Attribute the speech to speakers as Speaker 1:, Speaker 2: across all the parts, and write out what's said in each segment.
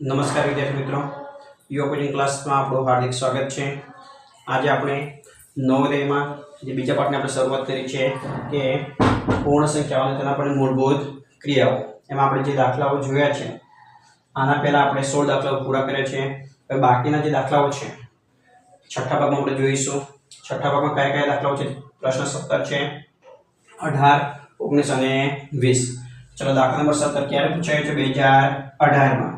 Speaker 1: નમસ્કાર વિદ્યાર્થી મિત્રો. યોગ કોચિંગ ક્લાસમાં આપણું હાર્દિક સ્વાગત છે. આજે આપણે નવોદયમાં જે બીજા પાઠની આપણે શરૂઆત કરી છે કે પૂર્ણ સંખ્યાઓ તેના પણ મૂળભૂત ક્રિયાઓ. એમાં આપણે જે દાખલાઓ જોયા છે, આના પહેલાં આપણે સોળ દાખલાઓ પૂરા કર્યા છે. હવે બાકીના જે દાખલાઓ છે, છઠ્ઠા ભાગમાં આપણે જોઈશું. છઠ્ઠા ભાગમાં કયા કયા દાખલાઓ છે? પ્રશ્ન સત્તર છે, અઢાર, ઓગણીસ અને વીસ. ચલો દાખલા નંબર સત્તર ક્યારે પૂછાયો છે? બે હજાર અઢારમાં.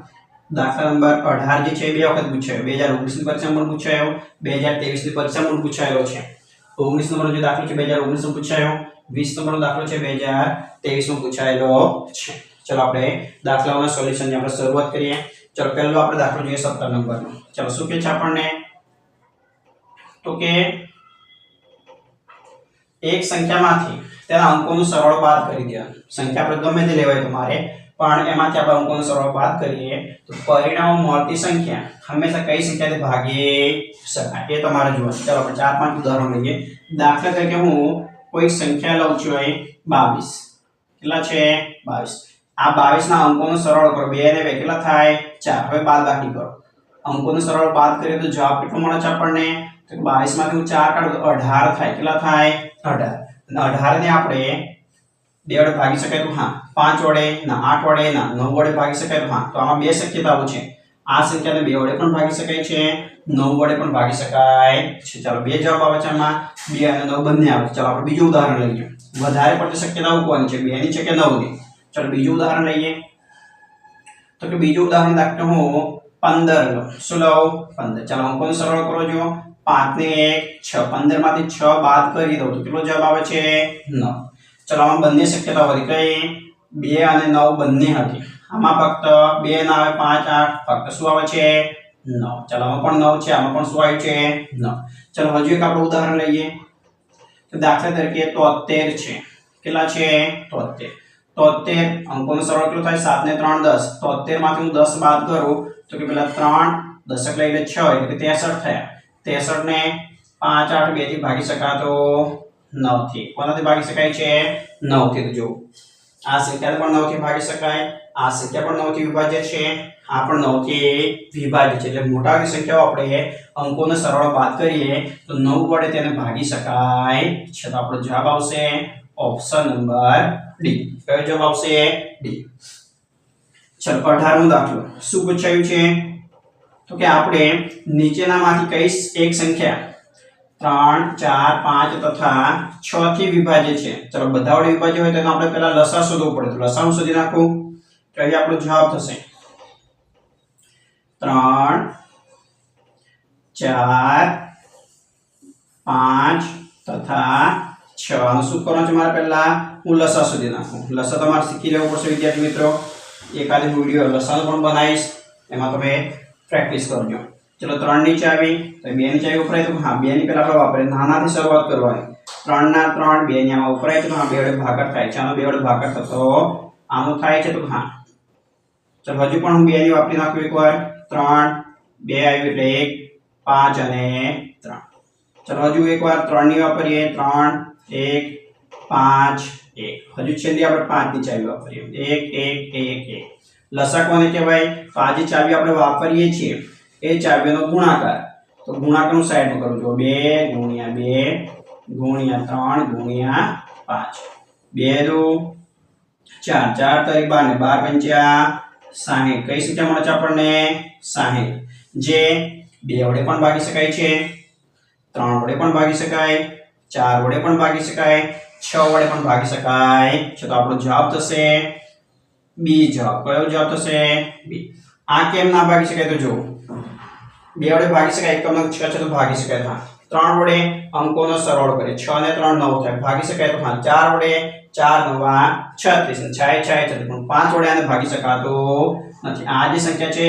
Speaker 1: દાખલા નંબર અઢાર જે છે બે વખત પૂછાયો. બે હજાર ઓગણીસની પરીક્ષામાં પણ પૂછાયો. બે હજારની પરીક્ષામાં પણ પૂછાયેલો છે. ઓગણીસ નંબરનો જે દાખલો છે, બે હજાર ઓગણીસમાં પૂછાયો. વીસ નંબરનો દાખલો છે, બે હજાર તેવીસમાં પૂછાયેલો છે. ચલો આપણે દાખલાઓના સોલ્યુશનની આપણે શરૂઆત કરીએ. ચલો, પહેલો આપણે દાખલો જોઈએ સત્તર નંબરનો. ચલો, શું કે છે આપણને? તો કે એક સંખ્યામાંથી તેના અંકોનો સરવાળો બાદ કરી દેવાનો. સંખ્યા આપણે ગમે તે લેવાય તમારે પણ એમાંથી આપણે અંકોનો સરવાળો બાદ કરીએ, તો પરિણામ મળતી સંખ્યા હંમેશા કઈ સંખ્યાથી ભાગી શકાય? એ તમારે જોવાનું ચાલો, આપણે ચાર પાંચ ઉદાહરણ લઈએ. દાખલા તરીકે હું કોઈ સંખ્યા લઉં છું અહીં બાવીસ. કેટલા છે? બાવીસ. આ બાવીસના અંકોનો સરવાળો કરો. બે ને બે કેટલા થાય? ચાર. હવે બાદ બાકી કરો. અંકોનો સરવાળો બાદ કરીએ તો જવાબ કેટલો મળે છે આપણને? તો બાવીસમાંથી હું ચાર કાઢું તો અઢાર થાય. કેટલા થાય? અઢાર. અને અઢાર ને આપણે બે વડે ભાગી શકાય તો હા. પાંચ વડે, ના, આઠ વડે, ના, નવ વડે ભાગી શકાય તો હા. તો આમાં બે શક્યતાઓ છે. આ સંખ્યાને બે વડે પણ ભાગી શકાય છે. નવ વડે પણ ભાગી શકાય છે. ચાલો, બે જવાબ આવે છે આમાં. બે અને નવ બંને આવે ચાલો, આપણે બીજું ઉદાહરણ લઈએ. વધારે પડતી શક્યતાઓ કોની છે? બે ની છે કે નવની ચાલો, બીજું ઉદાહરણ લઈએ. તો કે બીજું ઉદાહરણ દાખલો હું. પંદર. લઉં શું લઉં? પંદર. ચાલો, હું પણ સરળ કરો જો પાંચ ને એક, છ. પંદરમાંથી છ બાદ કરી દઉં તો કેટલો જવાબ આવે છે? નવ. ચલો બંને શક્યતા હતી કઈ? બે અને નવ બંને હતી. આમાં ફક્ત બે ના આવે પાંચ, આઠ. ફક્ત શું આવે છે? નવ. ચલો, આમાં પણ નવ છે, આમાં પણ શું આવ્યું છે? નવ. ચલો, હજુ એક આપણે ઉદાહરણ લઈએ. તો દાખલા તરીકે તોતેર છે. કેટલા છે? તોતેર. તોતેર અંકોનો સરળ કેટલો થાય? સાત ને ત્રણ, દસ. તોતેરમાંથી હું દસ બાદ કરું, તો કે પેલા ત્રણ દશક લઈને છ, એટલે કે ત્રેસઠ થયા. ત્રેસઠ ને પાંચ, આઠ, બેથી ભાગી શકાતો નવથી કોનાથી ભાગી શકાય છે? નવથી તો જો, આ સંખ્યા પણ નવથી ભાગી શકાય. આ સંખ્યા પણ નવથી વિભાજ્ય છે. આ પણ નવથી વિભાજ્ય છે. એટલે મોટા સંખ્યાઓ આપણે અંકોનો સરવાળો બાદ કરીએ, તો નવ વડે તેને ભાગી શકાય. છે તો આપણો જવાબ આવશે ઓપ્શન નંબર ડી. કયો જવાબ આવશે? ડી. ચલો, અઢારમો દાખલો. શું પૂછાયું છે? તો કે આપણે નીચેનામાંથી કઈ એક સંખ્યા ત્રણ, ચાર, પાંચ તથા છ થી વિભાજ્ય છે. ચલો, બધા વડે વિભાજ્ય હોય તો આપણે પહેલા લસા શોધવું પડે. તો શોધી નાખું. તો અહીં આપણો જવાબ થશે. ત્રણ, ચાર, પાંચ તથા છ. શું કરવાનું છે મારે પહેલા? હું લસા શોધી નાખું. લસા તમારે શીખી લેવું પડશે, વિદ્યાર્થી મિત્રો. એકાદ વીડિયો લસાનો પણ બનાવીશ. એમાં તમે પ્રેક્ટિસ કરજો. ચલો ત્રણની ચાવી, તો બેની ચાવી વપરાય તો હા, બેની પહેલા આપણે વાપરીએ. નાનાથી શરૂઆત કરવાની. ત્રણના ત્રણ બે ની આમાં વપરાય તો હા, બે વડે ભાગાકાર થાય છે. આનો બે વડે ભાગાકાર થતો આનો થાય છે તો હા. ચલો હજુ પણ હું બેની વાપરી નાખું એકવાર. ત્રણ, બે આવ્યું એટલે એક, પાંચ અને ત્રણ. ચલો હજુ એકવાર ત્રણની વાપરીએ. ત્રણ, એક, પાંચ, એક. હજુ છેલ્લી આપણે પાંચની ચાવી વાપરીએ. એક એક એક એક. લસકવાને કહેવાય. તો આ ચાવી આપણે વાપરીએ છીએ. એ ચાવીઓનો ગુણાકાર. તો ગુણાકારનું સાઈડમાં કરું છું. બે ગુણ્યા બે ગુણ્યા ત્રણ ગુણ્યા પાંચ. બે દો ચાર. ચાર તારીખ બાર ને બાર પંચ્યા સાહીઠ. કઈ સંખ્યા મળે છે આપણને? સાહીઠ. જે બે વડે પણ ભાગી શકાય છે. ત્રણ વડે પણ ભાગી શકાય. ચાર વડે પણ ભાગી શકાય. છ વડે પણ ભાગી શકાય. છે તો આપણો જવાબ થશે બી. જવાબ. કયો જવાબ થશે? બી. આ કેમ ના ભાગી શકાય તો જો બે વડે ભાગી શકાય એકમ છ છે તો ભાગી શકાય. હા, ત્રણ વડે અંકોનો સરવાળો કરે છ ને ત્રણ નવ થાય. ભાગી શકાય તો હા, ચાર વડે ચાર નવા છત્રીસ છાય છાય, છત્રીસ. પણ પાંચ વડે આને ભાગી શકાતો નથી. આ જે સંખ્યા છે,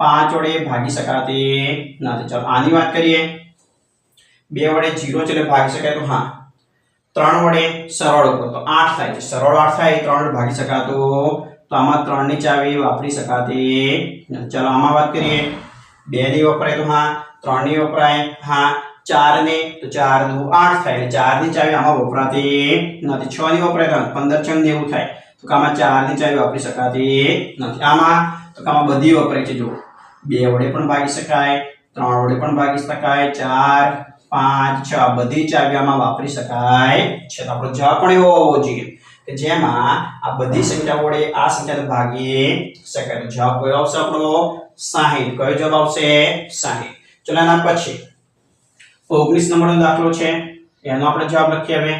Speaker 1: પાંચ વડે ભાગી શકાતી નથી. ચાલો, આની વાત કરીએ. બે વડે જીરો છે એટલે ભાગી શકાય તો હા, ત્રણ વડે સરવાળો કરો. તો આઠ થાય છે. સરવાળો આઠ થાય, ત્રણ વડે ભાગી શકાતો તો આમાં ત્રણની ચાવી વાપરી શકાતી ચાલો, આમાં વાત કરીએ. બે ની વપરાય તો હા ત્રણની વપરાય, હા, ચાર ને, તો ચાર દુ આઠ થાય. એટલે ચારની ચાવી આમાં વપરાતી નથી. છ ની વપરાય તો પંદર છ નેવું થાય. તો આમાં ચારની ચાવી વાપરી શકાતી નથી. આમાં, તો કે આમાં બધી વપરાય છે જો બે વડે પણ ભાગી શકાય, ત્રણ વડે પણ ભાગી શકાય, ચાર, પાંચ, છ બધી ચાવી આમાં વાપરી શકાય છે. તો આપણો જવાબ પણ એવો હોવો જોઈએ. કે જેમાં આ બધી સંખ્યા વડે આ સંખ્યાને ભાગી શકાય જવાબ કયો આવશે આપણો? સાહીઠ. કયો જવાબ આવશે? સાહીઠ. ચલો એના પછી ઓગણીસ નંબરનો દાખલો છે. એનો આપણે જવાબ લખીએ હવે.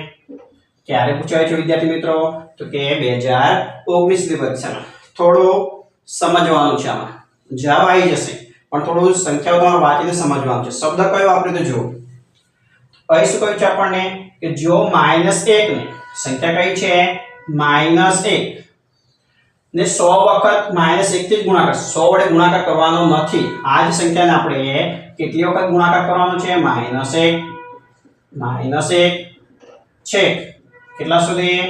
Speaker 1: ક્યારે પૂછાય છે વિદ્યાર્થી મિત્રો? તો કે બે હજાર ઓગણીસની પરીક્ષામાં થોડો સમજવાનું છે આમાં. જવાબ આવી જશે, પણ થોડું સંખ્યાઓ તમારે વાંચીને સમજવાનું છે. શબ્દ કયો? આપણે તો જુઓ. અહીં શું કહ્યું છે આપણને? કે જો માઇનસ એક ને સંખ્યા કઈ છે? માઇનસ એક. ને સો વખત માઇનસ એક થી જ ગુણાકાર. સો વડે ગુણાકાર કરવાનો નથી. આ જ સંખ્યાને આપણે કેટલી વખત ગુણાકાર કરવાનો છે? માઇનસ એક. માઇનસ એક. છે. કેટલા સુધી?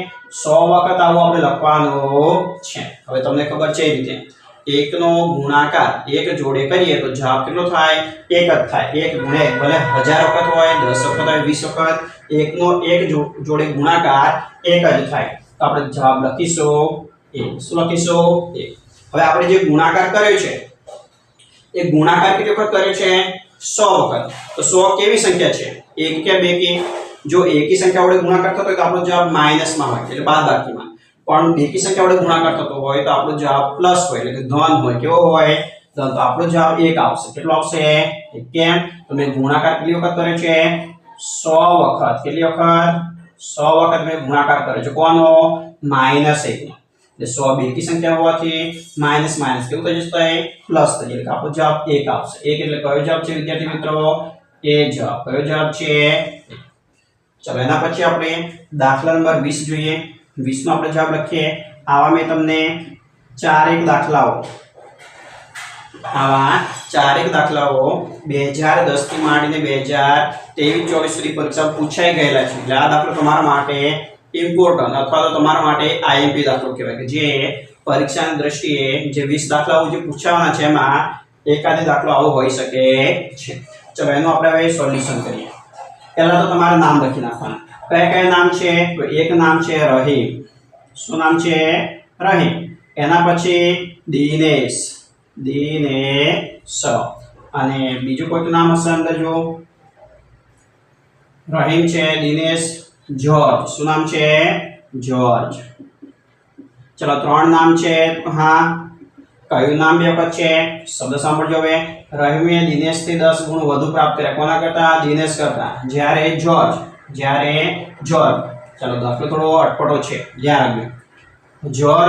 Speaker 1: સો વખત આવું આપણે લખવાનું છે. હવે તમને ખબર છે એ રીતે. એકનો ગુણાકાર એક જોડે કરીએ તો જવાબ કેટલો થાય? એક જ થાય. એક ગુણે ભલે હજાર વખત હોય, દસ વખત હોય, વીસ વખત, એકનો એક જોડે ગુણાકાર એક જ થાય. તો આપણે જવાબ લખીશું એક શું લખીશું? એક હવે આપણે જે ગુણાકાર કર્યો છે, એ ગુણાકાર કેટલી વખત કર્યો છે? સો વખત. તો સો કેવી સંખ્યા છે? એક કે બે કે? જો એકી સંખ્યા વડે ગુણાકાર થતો હોય તો આપણો જવાબ માઇનસમાં હોય. એટલે બાદબાકીમાં. પણ બેકી સંખ્યા વડે ગુણાકાર થતો હોય તો આપણો જવાબ પ્લસ હોય, એટલે કે ધન હોય. કેવો હોય? ધન તો આપણો જવાબ એક આવશે. કેટલો આવશે? એક કેમ? તો મેં ગુણાકાર કેટલી વખત કર્યો છે? સો વખત. કેટલી વખત? સો વખત મેં ગુણાકાર કર્યો છે. કોનો? માઇનસ એક. એટલે સો બેકી સંખ્યા હોવાથી માઇનસ માઇનસ કેવું થઈ જશે? પ્લસ થઈ એટલે આપણો જવાબ એક આવશે. એક એટલે કયો જવાબ છે, વિદ્યાર્થી મિત્રો? એ જવાબ. કયો જવાબ છે? ચલો, એના પછી આપણે દાખલા નંબર 20 જોઈએ. 20 નો આપણે જવાબ લખીએ. આવા મેં તમને ચારેક દાખલાઓ. આવા ચારેક દાખલાઓ બે હજાર દસથી માંડીને બે હજાર ત્રેવીસ, ચોવીસ સુધી પરીક્ષા પૂછાઈ ગયેલા છે. એટલે આ દાખલો તમારા માટે ઇમ્પોર્ટન્ટ અથવા તો તમારા માટે આઈએમપી દાખલો કહેવાય કે જે પરીક્ષાની દ્રષ્ટિએ જે વીસ દાખલાઓ જે પૂછાવાના છે એમાં એકાદ દાખલો આવો હોઈ શકે છે. ચલો એનું આપણે હવે સોલ્યુશન કરીએ. પહેલાં તો તમારે નામ લખી નાખવાના. કયા કયા નામ છે? તો એક નામ છે રહીમ. શું નામ છે? રહીમ. એના પછી દિનેશ. દિનેશ. અને બીજું કોઈક નામ હશે અંદર જો રહીમ છે, દિનેશ, જ્યોર્જ. શું નામ છે? જ્યોર્જ. ચલો, ત્રણ નામ છે. હા. કયું નામ બે વખત છે? શબ્દ સાંભળજો હવે. રહીમે દિનેશથી દસ ગુણ વધુ પ્રાપ્ત કર્યા. કોના કરતા? દિનેશ કરતા. જ્યારે જોર્જ જ્યારે જોર ચાલો દાખલો થોડો અટપટો છે, ધ્યાન રાખજો જોર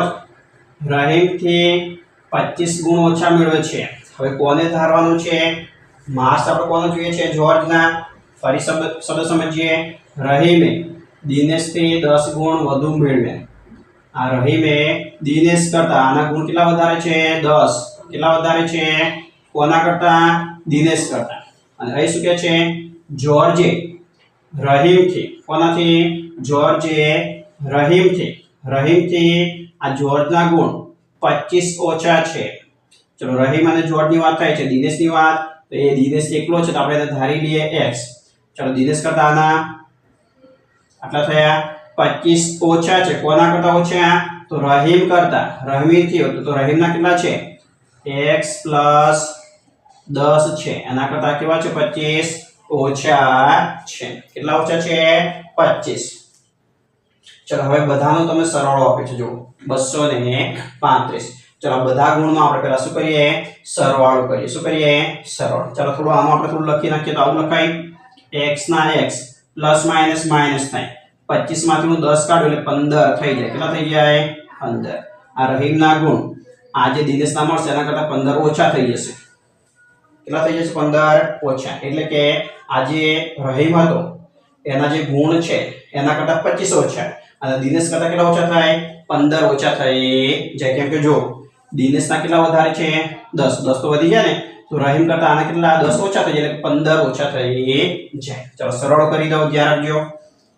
Speaker 1: રહીમથી પચીસ ગુણ ઓછા મેળવે છે. હવે કોને ધારવાનું છે? માસ આપણે કોને જોઈએ છે? જોર્જના ફરી શબ્દ સમજીએ. રહીમે દિનેશથી દસ ગુણ વધુ મેળવે. આ રહીમે દિનેશ કરતાં આના ગુણ કેટલા વધારે છે? દસ. કેટલા વધારે છે? કોના કરતાં? દિનેશ કરતાં. અને અહીં શું કહે છે? જોર્જે રહીમથી. કોનાથી? જોર્જે રહીમથી. રહીમથી આ જ્યોર્જના ગુણ પચીસ ઓછા છે. ચલો, રહીમ અને જોર્જની વાત થાય છે, દિનેશની વાત. તો એ દિનેશ એકલો છે, તો આપણે ધારી લઈએ એક્સ ચલો, દિનેશ કરતા આના. આટલા થયા. પચીસ ઓછા છે. કોના કરતા ઓછા? તો રહીમ કરતા. રહીમથી હતું તો રહીમના કેટલા છે? એક્સ પ્લસ દસ છે. એના કરતા કેવા છે? પચીસ ઓછા છે. કેટલા ઓછા છે? પચીસ. ચલો, હવે બધાનો તમે સરવાળો આપે છે જો બસો ને પાંત્રીસ. ચલો બધા ગુણનો આપણે પહેલા શું કરીએ? સરવાળો કરીએ. શું કરીએ? સરવાળો. ચલો, થોડું આમાં આપણે થોડું લખી નાખીએ તો આવું લખાય. એક્સ ના એક્સ પ્લસ માઇનસ માઇનસ થાય. પચીસમાંથી હું દસ કાઢું એટલે પંદર થઈ જાય. કેટલા થઈ જાય? પંદર. આ રહીમના ગુણ. આ જે દિનેશના મળશે, એના કરતા પંદર ઓછા થઈ જશે. કેટલા થઈ જશે? પંદર, ઓછા. એટલે કે આ જે રહીમ હતો, એના જે ગુણ છે, એના કરતા પચીસ ઓછા. અને દિનેશ કરતા કેટલા ઓછા થાય? પંદર ઓછા થઈ જાય. કેમ કે જો, દિનેશના કેટલા વધારે છે? દસ. દસ તો વધી જાય ને, તો રહીમ કરતા આના કેટલા? દસ ઓછા થઈ જાય. એટલે પંદર ઓછા થઈ જાય. ચલો, સરળ કરી દો ધ્યાન રાખજો.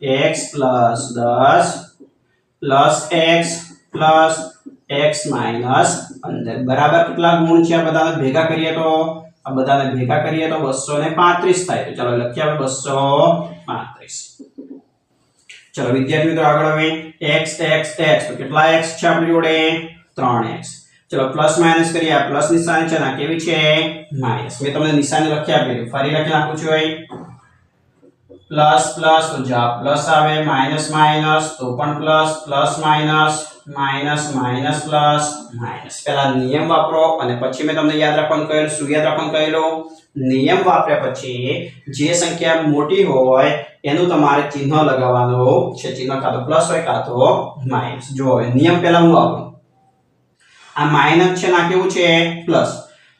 Speaker 1: એક્સ પ્લસ દસ plus X plus X minus પંદર. બરાબર કેટલા ગુણ છે આ બધા ભેગા કરીએ તો? આ બધાને ભેગા કરીએ તો બસો ને પાંત્રીસ થાય. તો ચલો લખીએ આપણે બસો પાંત્રીસ. ચલો વિદ્યાર્થી મિત્રો આગળ હવે x x x. તો કેટલા x છે આપણી જોડે? 3x ચલો પ્લસ માઇનસ કરીએ. આ પ્લસ નિશાની છે ને કેવી છે? માઇનસ મેં તમને નિશાની લખી આપી. ફરી લખી નાખું છું અહીં પ્લસ પ્લસ, તો જવાબ પ્લસ આવે, માઇનસ માઇનસ, તો પણ plus plus minus minus minus plus, minus. પહેલા નિયમ વાપરો, અને પછી મેં તમને યાદ રાખવાનું કહેલું શું યાદ રાખવાનું કહેલું? નિયમ વાપર્યા પછી જે સંખ્યા મોટી હોય, એનું તમારે ચિહ્ન લગાવવાનું છે. ચિહ્ન કાં તો પ્લસ હોય, કાં તો માઇનસ. જો હવે નિયમ પહેલા હું વાપરું. આ માઇનસ છે ના કેવું છે? પ્લસ.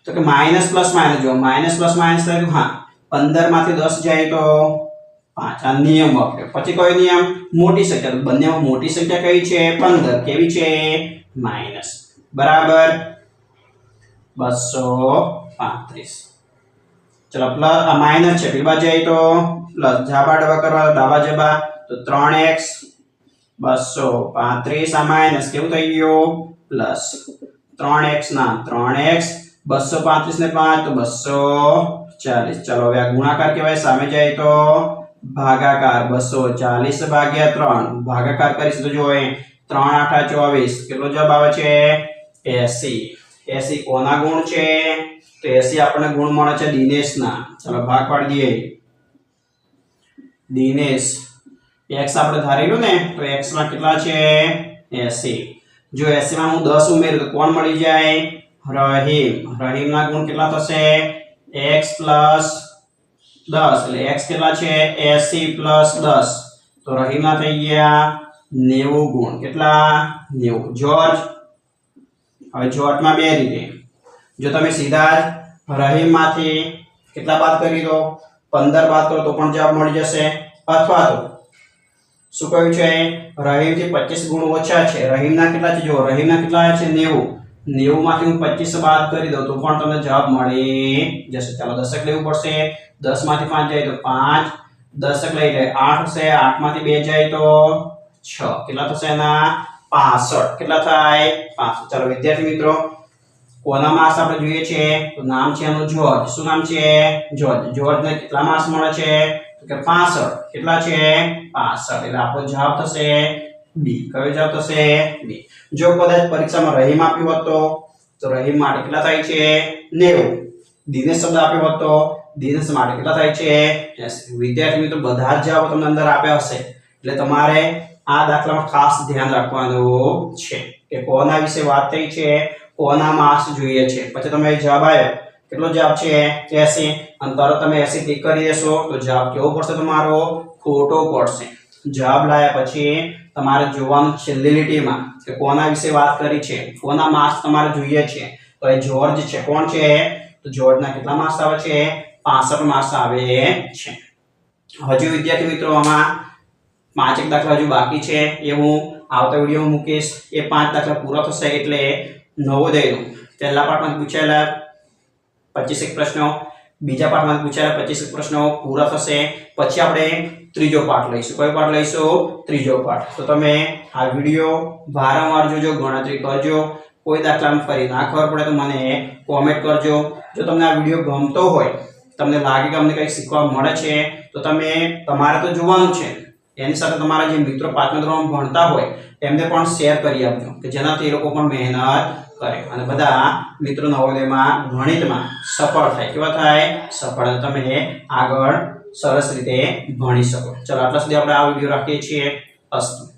Speaker 1: તો કે માઇનસ પ્લસ માઇનસ. જો માઇનસ પ્લસ માઇનસ થાય હા પંદરમાંથી દસ જાય તો પાંચ નિયમ વાપર્યો પછી કયો નિયમ? મોટી સંખ્યા. બંનેમાં મોટી સંખ્યા કઈ છે? પંદર. કેવી છે? માઇનસ. બરાબર? બસો પાંત્રીસ. ચલો, પ્લસ આ માઇનસ છે. પેલી બાજુ જાય તો પ્લસ જાબા ડબા કરવા ડાબા જબા તો ત્રણ એક્સ, બસો પાંત્રીસ. આ માઇનસ કેવું થઈ ગયું? પ્લસ ત્રણ એક્સ ના ત્રણ એક્સ. બસો પાંત્રીસ ને પાંચ, તો બસો ચાલીસ. ચલો, હવે આ ગુણાકાર કહેવાય. સામે જાય તો ભાગાકાર બસો ચાલીસ ભાગ્યા ત્રણ. ભાગાકાર કરીશું તો જો અહીં ત્રણ આઠા ચોવીસ. કેટલો જવાબ આવે છે? એસી. એસી કોના ગુણ છે? તો એસી આપણને ગુણ મળે છે દિનેશના. ચલો ભાગ પાડી દઈએ. દિનેશ. એક્સ આપણે ધારેલું ને, તો એક્સમાં કેટલા છે? એસી. જો એસી માં હું દસ ઉમેરું તો કોણ મળી જાય? રહીમ. રહીમના ગુણ કેટલા થશે? એક્સ પ્લસ દસ એટલે એક્સ કેટલા છે? એસી પ્લસ દસ. તો રહીમના થઈ ગયા નેવું ગુણ. કેટલા? નેવું. જોર્જ? હવે જોટમાં બે રીતે. જો તમે સીધા જ રહીમમાંથી કેટલા બાદ કરી દો? પંદર બાદ કરો તો પણ જવાબ મળી જશે. અથવા તો શું કહ્યું છે? રહીમથી પચીસ ગુણ ઓછા છે. રહીમના કેટલા છે? જો રહીમના કેટલા છે? નેવું. નેવું માંથી હું પચીસ બાદ કરી દઉં તો પણ તમને જવાબ મળી. જશે. ચાલો દશક લેવું પડશે. દસમાંથી પાંચ જાય તો પાંચ. દશક લઈ લે આઠ હશે. આઠમાંથી બે જાય તો છ. કેટલા થશે એના? પાસઠ. કેટલા થાય? પાસઠ. ચાલો વિદ્યાર્થી મિત્રો, કોના માસ આપણે જોઈએ છે? તો નામ છે એનું જોર્જ શું નામ છે? જોર્જ જોર્જને કેટલા માસ મળે છે? તો કે 65 કેટલા છે? 65 એટલે આપણો જવાબ થશે બી. કયો જવાબ થશે? બી. જો કદાચ પરીક્ષામાં રહીમ આપ્યો હતો તો? રહીમ માટે કેટલા થાય છે? 90 દિનેશ શબ્દ આપ્યો હતો દિનેશ માટે કેટલા થાય છે? 80 વિદ્યાર્થી મિત્રો, બધા જ જવાબ તમને અંદર આપ્યા હશે. એટલે તમારે આ દાખલામાં ખાસ ધ્યાન રાખવાનું છે કે કોના વિશે વાત થઈ છે, કોના માર્ક્સ જોઈએ છે. પછી તમે જવાબ આવ્યો કેટલો જવાબ છે? 80 અને તરત તમે 80 ટિક કરી દેશો તો જવાબ કેવો પડશે તમારો? ખોટો પડશે. જવાબ લાયા પછી તમારે જોવાનું છેલ્લી લીટીમાં કે કોના વિશે વાત કરી છે, કોના માર્ક્સ તમારે જોઈએ છે. તો એ જોર્જ છે. કોણ છે? તો જ્યોર્જના કેટલા માર્ક્સ આવે છે? 65 માર્ક્સ આવે છે. હજુ વિદ્યાર્થી મિત્રો આમાં પાંચેક દાખલા હજુ બાકી છે. એ હું આવતા વિડીયોમાં મૂકીશ. એ પાંચ દાખલા પૂરા થશે એટલે નવો નવોદયનું. પહેલા પાઠમાં પૂછાયેલા પચીસેક પ્રશ્નો. બીજા પાઠમાં પૂછાયેલા પચીસ પ્રશ્નો પૂરા થશે. પછી આપણે ત્રીજો પાઠ લઈશું. કયો પાઠ લઈશું? ત્રીજો પાઠ. તો તમે આ વીડિયો વારંવાર જોજો, ગણતરી કરજો. કોઈ દાખલામાં ફરી ના ખબર પડે તો મને કોમેન્ટ કરજો. જો તમને આ વીડિયો ગમતો હોય, તમને લાગે કે અમને કંઈક શીખવા મળે છે, તો તમે તમારે તો જોવાનું છે. એની સાથે તમારા જે મિત્રો પાંચમા ધોરણમાં ભણતા હોય એમને પણ શેર કરી આપજો, કે જેનાથી એ લોકો પણ મહેનત કરે. અને બધા મિત્રો નવોદયમાં ગણિતમાં સફળ થાય. કેવા થાય? સફળ. તમે આગળ સરસ રીતે ભણી શકો. ચલો, આટલા સુધી આપણે આ વીડિયો રાખીએ છીએ. અસ્તુ.